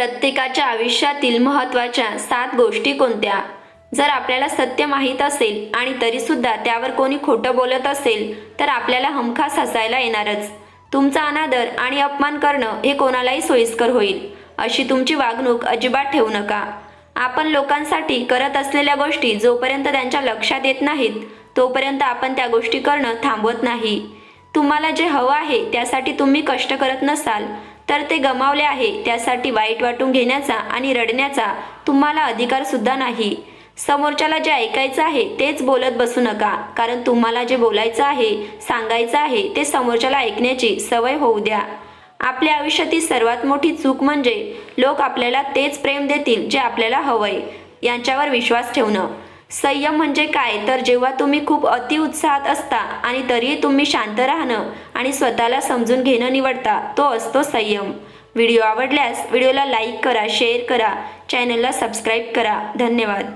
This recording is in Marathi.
प्रत्येकाच्या आयुष्यातील महत्त्वाच्या सात गोष्टी कोणत्या? जर आपल्याला सत्य माहीत असेल आणि तरीसुद्धा त्यावर कोणी खोटं बोलत असेल तर आपल्याला हमखास हसायला येणारच. तुमचा अनादर आणि अपमान करणं हे कोणालाही सोयीस्कर होईल. अशी तुमची वागणूक अजिबात ठेवू नका. आपण लोकांसाठी करत असलेल्या गोष्टी जोपर्यंत त्यांच्या लक्षात येत नाहीत तोपर्यंत आपण त्या गोष्टी करणं थांबवत नाही. तुम्हाला जे हवं आहे त्यासाठी तुम्ही कष्ट करत नसाल तर ते गमावले आहे. त्यासाठी वाईट वाटून घेण्याचा आणि रडण्याचा तुम्हाला अधिकार सुद्धा नाही. समोरच्याला जे ऐकायचं आहे तेच बोलत बसू नका. कारण तुम्हाला जे बोलायचं आहे सांगायचं आहे ते समोरच्याला ऐकण्याची सवय होऊ द्या. आपल्या आयुष्यातील सर्वात मोठी चूक म्हणजे लोक आपल्याला तेच प्रेम देतील जे आपल्याला हवंय. यांच्यावर विश्वास ठेवणं. संयम म्हणजे काय? तर जेव्हा तुम्ही खूप अतिउत्साहात असता आणि तरीही तुम्ही शांत राहणं आणि स्वतःला समजून घेणं निवडता तो असतो संयम. व्हिडिओ आवडल्यास व्हिडिओला लाईक करा शेअर करा चॅनलला सबस्क्राईब करा. धन्यवाद.